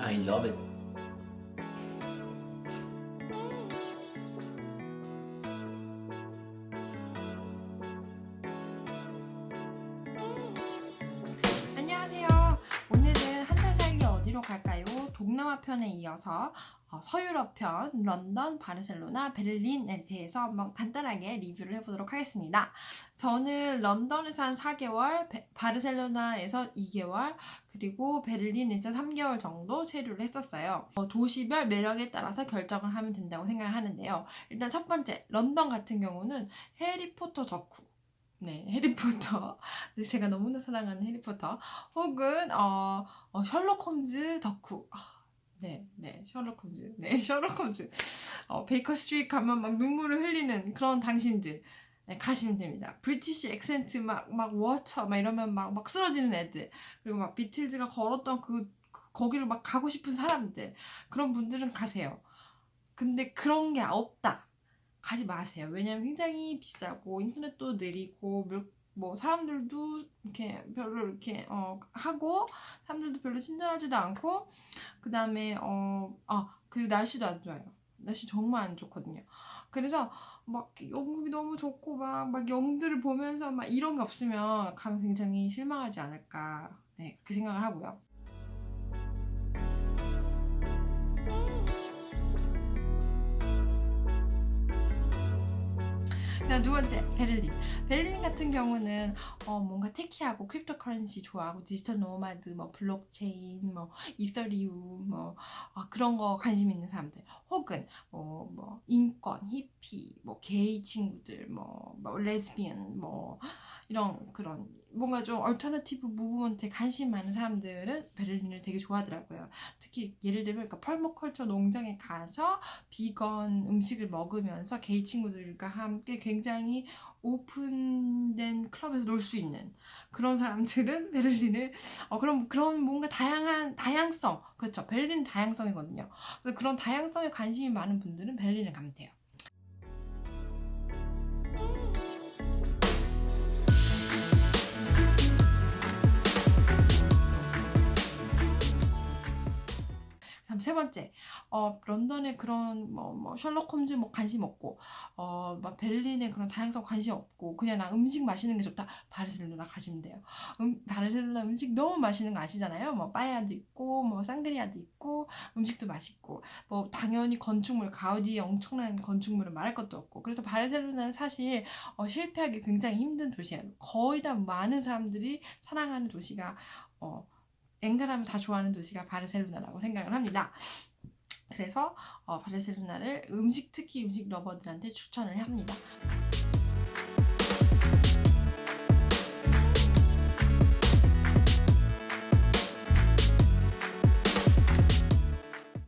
I love it. 안녕하세요. 오늘은 한 달 살기 어디로 갈까요? 동남아 편에 이어서 어, 서유럽 편, 런던, 바르셀로나, 베를린에 대해서 한번 간단하게 리뷰를 해보도록 하겠습니다. 저는 런던에서 한 4개월, 베- 바르셀로나에서 2개월, 그리고 베를린에서 3개월 정도 체류를 했었어요. 어, 도시별 매력에 따라서 결정을 하면 된다고 생각을 하는데요. 일단 첫 번째, 런던 같은 경우는 해리포터 덕후. 네, 해리포터. 네, 제가 너무나 사랑하는 해리포터. 혹은 어, 어, 셜록 홈즈 덕후. 아, 네, 네, 셜록 홈즈. 네, 셜록 홈즈. 어, 베이커 스트리트 가면 막 눈물을 흘리는 그런 당신들. 네, 가시면 됩니다. 브리티시 액센트 막, 막, 워터, 막 이러면 막, 막 쓰러지는 애들. 그리고 막 비틀즈가 걸었던 그, 그 거기를 막 가고 싶은 사람들. 그런 분들은 가세요. 근데 그런 게 없다. 가지 마세요. 왜냐면 굉장히 비싸고, 인터넷도 느리고, 물- 뭐 사람들도 이렇게 별로 이렇게 어 하고 사람들도 별로 친절하지도 않고 그 다음에 어아그 날씨도 안 좋아요. 날씨 정말 안 좋거든요. 그래서 막 영국이 너무 좋고 막 막 영들을 보면서 막 이런 게 없으면 가면 굉장히 실망하지 않을까. 네 그렇게 생각을 하고요 그다음 두 번째 베를린. 베를린 같은 경우는 어, 뭔가 테키하고 크립토커런시 좋아하고 디지털 노마드 뭐 블록체인 뭐 이더리움 뭐 아, 그런 거 관심 있는 사람들. 혹은 뭐, 뭐 인권 히피 뭐 게이 친구들 뭐, 뭐 레즈비언 뭐 이런 그런 뭔가 좀 얼터너티브 무브먼트에 관심 많은 사람들은 베를린을 되게 좋아하더라고요. 특히 예를 들면 그러니까 펄머컬처 농장에 가서 비건 음식을 먹으면서 게이 친구들과 함께 굉장히 오픈된 클럽에서 놀 수 있는 그런 사람들은 베를린을 어 그럼 그런 뭔가 다양한 다양성 그렇죠 베를린 다양성이거든요. 그래서 그런 다양성에 관심이 많은 분들은 베를린을 가면 돼요. 다음 세 번째, 어, 런던에 그런 뭐, 뭐 셜록 홈즈 뭐 관심 없고, 어, 막 베를린에 그런 다양성 관심 없고, 그냥 나 음식 맛있는 게 좋다. 바르셀로나 가시면 돼요. 음, 바르셀로나 음식 너무 맛있는 거 아시잖아요. 뭐 빠에야도 있고, 뭐 쌍그리아도 있고, 음식도 맛있고, 뭐 당연히 건축물 가우디의 엄청난 건축물은 말할 것도 없고, 그래서 바르셀로나는 사실 어, 실패하기 굉장히 힘든 도시예요. 거의 다 많은 사람들이 사랑하는 도시가 어, 엔간하면 다 좋아하는 도시가 바르셀로나라고 생각을 합니다. 그래서 어, 바르셀로나를 음식 특히 음식 러버들한테 추천을 합니다.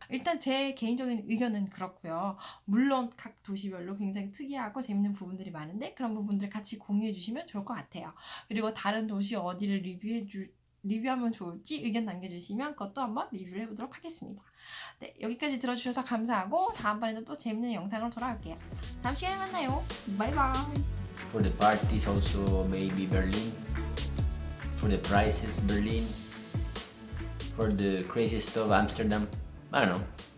일단 제 개인적인 의견은 그렇고요. 물론 각 도시별로 굉장히 특이하고 재밌는 부분들이 많은데 그런 부분들 같이 공유해 주시면 좋을 것 같아요. 그리고 다른 도시 어디를 리뷰해 주 리뷰하면 좋을지 의견 남겨주시면 그것도 한번 리뷰를 해보도록 하겠습니다. 네, 여기까지 들어주셔서 감사하고 다음번에도 또 재밌는 영상으로 돌아올게요. 다음 시간에 만나요. 바이바이. For the parties also maybe Berlin. For the prices Berlin. For the crazy stuff Amsterdam. I don't know.